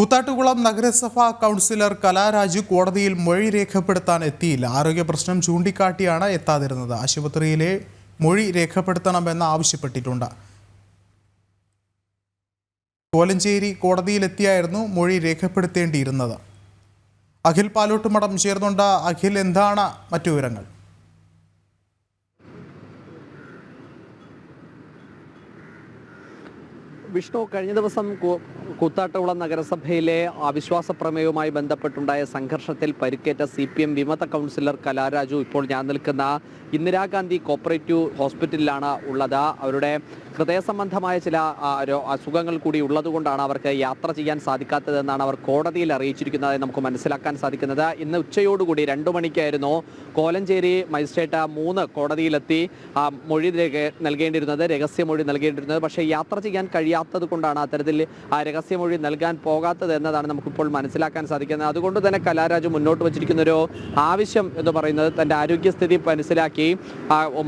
കൂത്താട്ടുകുളം നഗരസഭാ കൗൺസിലർ കലാരാജു കോടതിയിൽ മൊഴി രേഖപ്പെടുത്താൻ എത്തിയില്ല. ആരോഗ്യ പ്രശ്നം ചൂണ്ടിക്കാട്ടിയാണ് എത്താതിരുന്നത്. ആശുപത്രിയിലെ മൊഴി രേഖപ്പെടുത്തണമെന്ന് ആവശ്യപ്പെട്ടിട്ടുണ്ട്. കോലഞ്ചേരി കോടതിയിലെത്തിയായിരുന്നു മൊഴി രേഖപ്പെടുത്തേണ്ടിയിരുന്നത്. അഖിൽ പാലോട്ടുമടം ചേർന്നുണ്ട്. അഖിൽ എന്താണ് മറ്റു വിവരങ്ങൾ? വിഷ്ണു കഴിഞ്ഞ ദിവസം കൂത്താട്ടുകുളം നഗരസഭയിലെ അവിശ്വാസ പ്രമേയവുമായി ബന്ധപ്പെട്ടുണ്ടായ സംഘർഷത്തിൽ പരിക്കേറ്റ സി പി എം വിമത കൗൺസിലർ കലാരാജു ഇപ്പോൾ ഞാൻ നിൽക്കുന്ന ഇന്ദിരാഗാന്ധി കോപ്പറേറ്റീവ് ഹോസ്പിറ്റലിലാണ് ഉള്ളത്. അവരുടെ ഹൃദയ സംബന്ധമായ ചില അസുഖങ്ങൾ കൂടി ഉള്ളതുകൊണ്ടാണ് അവർക്ക് യാത്ര ചെയ്യാൻ സാധിക്കാത്തതെന്നാണ് അവർ കോടതിയിൽ അറിയിച്ചിരിക്കുന്നത് നമുക്ക് മനസ്സിലാക്കാൻ സാധിക്കുന്നത്. ഇന്ന് ഉച്ചയോടുകൂടി രണ്ടു മണിക്കായിരുന്നു കോലഞ്ചേരി മജിസ്ട്രേറ്റ് മൂന്ന് കോടതിയിലെത്തി മൊഴി നൽകേണ്ടിയിരുന്നത് രഹസ്യ മൊഴി നൽകേണ്ടിയിരുന്നത്. പക്ഷേ യാത്ര ചെയ്യാൻ കഴിയാത്തത് കൊണ്ടാണ് അത്തരത്തിൽ ആ രഹസ്യമൊഴി നൽകാൻ പോകാത്തത് എന്നതാണ് നമുക്കിപ്പോൾ മനസ്സിലാക്കാൻ സാധിക്കുന്നത്. അതുകൊണ്ട് തന്നെ കലാരാജ് മുന്നോട്ട് വച്ചിരിക്കുന്ന ഒരു ആവശ്യം എന്ന് പറയുന്നത് തന്റെ ആരോഗ്യസ്ഥിതി മനസ്സിലാക്കി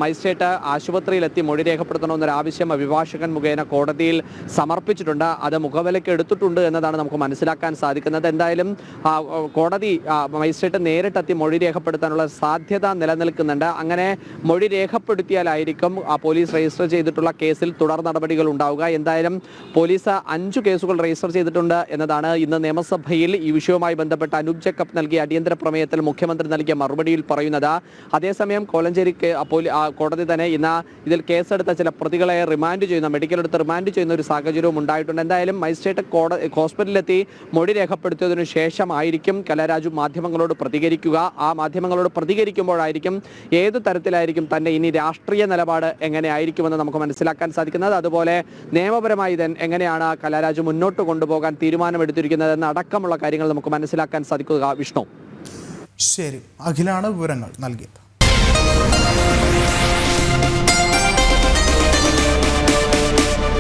മജിസ്ട്രേറ്റ് ആശുപത്രിയിലെത്തി മൊഴി രേഖപ്പെടുത്തണമെന്നൊരു ആവശ്യം അഭിഭാഷകൻ മുഖേന കോടതിയിൽ സമർപ്പിച്ചിട്ടുണ്ട്. അത് മുഖവിലയ്ക്ക് എടുത്തിട്ടുണ്ട് എന്നതാണ് നമുക്ക് മനസ്സിലാക്കാൻ സാധിക്കുന്നത്. എന്തായാലും കോടതി മജിസ്ട്രേറ്റ് നേരിട്ടെത്തി മൊഴി രേഖപ്പെടുത്താനുള്ള സാധ്യത നിലനിൽക്കുന്നുണ്ട്. അങ്ങനെ മൊഴി രേഖപ്പെടുത്തിയാലായിരിക്കും പോലീസ് രജിസ്റ്റർ ചെയ്തിട്ടുള്ള കേസിൽ തുടർ നടപടികൾ ഉണ്ടാവുക. എന്തായാലും പോലീസ് അഞ്ചു കേസുകൾ രജിസ്റ്റർ ചെയ്തിട്ടുണ്ട് എന്നതാണ് ഇന്ന് നിയമസഭയിൽ ഈ വിഷയവുമായി ബന്ധപ്പെട്ട് അനൂപ് ജേക്കബ് നൽകിയ അടിയന്തര പ്രമേയത്തിൽ മുഖ്യമന്ത്രി നൽകിയ മറുപടിയിൽ പറയുന്നത്. അതേസമയം കോലഞ്ചേരി കോടതി തന്നെ ഇന്ന് ഇതിൽ കേസെടുത്ത ചില പ്രതികളെ റിമാൻഡ് ചെയ്യുന്ന മെഡിക്കൽ എടുത്ത് റിമാൻഡ് ചെയ്യുന്ന ഒരു സാഹചര്യവും ഉണ്ടായിട്ടുണ്ട്. എന്തായാലും മജിസ്ട്രേറ്റ് കോടതി ഹോസ്പിറ്റലിലെത്തി മൊഴി രേഖപ്പെടുത്തിയതിനു ശേഷമായിരിക്കും കലാരാജു മാധ്യമങ്ങളോട് പ്രതികരിക്കുക. ആ മാധ്യമങ്ങളോട് പ്രതികരിക്കുമ്പോഴായിരിക്കും ഏത് തരത്തിലായിരിക്കും തന്നെ ഇനി രാഷ്ട്രീയ നിലപാട് എങ്ങനെയായിരിക്കുമെന്ന് നമുക്ക് മനസ്സിലാക്കാൻ സാധിക്കുന്നത്. അതുപോലെ നിയമപരമായി ഇത് എങ്ങനെയാണ് കലാരാജ് മുന്നോട്ട് കൊണ്ടുപോകാൻ തീരുമാനമെടുത്തിരിക്കുന്നത് എന്ന അടക്കമുള്ള കാര്യങ്ങൾ നമുക്ക് മനസ്സിലാക്കാൻ സാധിക്കുക വിഷ്ണു. ശരി അഖിലാണ് വിവരങ്ങൾ നൽകിയത്.